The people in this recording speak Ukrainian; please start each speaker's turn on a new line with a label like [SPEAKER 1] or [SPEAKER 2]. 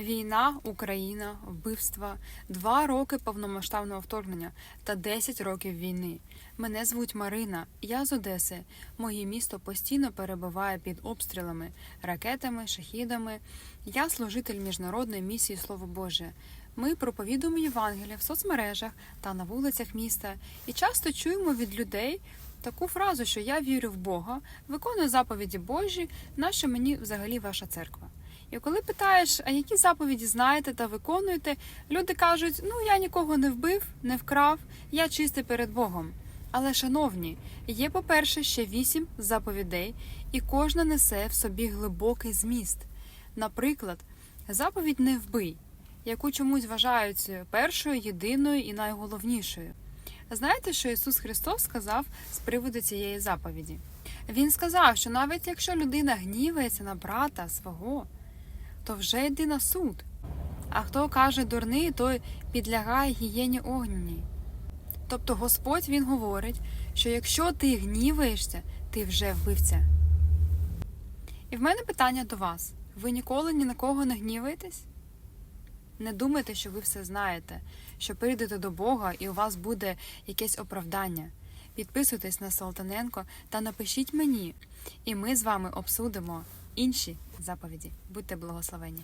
[SPEAKER 1] Війна, Україна, вбивства, два роки повномасштабного вторгнення та 10 років війни. Мене звуть Марина, я з Одеси. Моє місто постійно перебуває під обстрілами, ракетами, шахідами. Я служитель міжнародної місії Слово Боже. Ми проповідуємо Євангелія в соцмережах та на вулицях міста і часто чуємо від людей таку фразу, що я вірю в Бога, виконую заповіді Божі, нащо мені взагалі ваша церква. І коли питаєш, а які заповіді знаєте та виконуєте, люди кажуть: ну я нікого не вбив, не вкрав, я чистий перед Богом. Але, шановні, є, по-перше, ще вісім заповідей, і кожна несе в собі глибокий зміст. Наприклад, заповідь не вбий, яку чомусь вважають першою, єдиною і найголовнішою. Знаєте, що Ісус Христос сказав з приводу цієї заповіді? Він сказав, що навіть якщо людина гнівається на брата свого, то вже йди на суд. А хто каже дурний, той підлягає гієні огняній. Тобто Господь Він говорить, що якщо ти гніваєшся, ти вже вбивця. І в мене питання до вас: ви ніколи ні на кого не гніваєтесь? Не думайте, що ви все знаєте, що прийдете до Бога і у вас буде якесь оправдання. Підписуйтесь на Салтаненко та напишіть мені, і ми з вами обсудимо інші заповіді. Будьте благословені!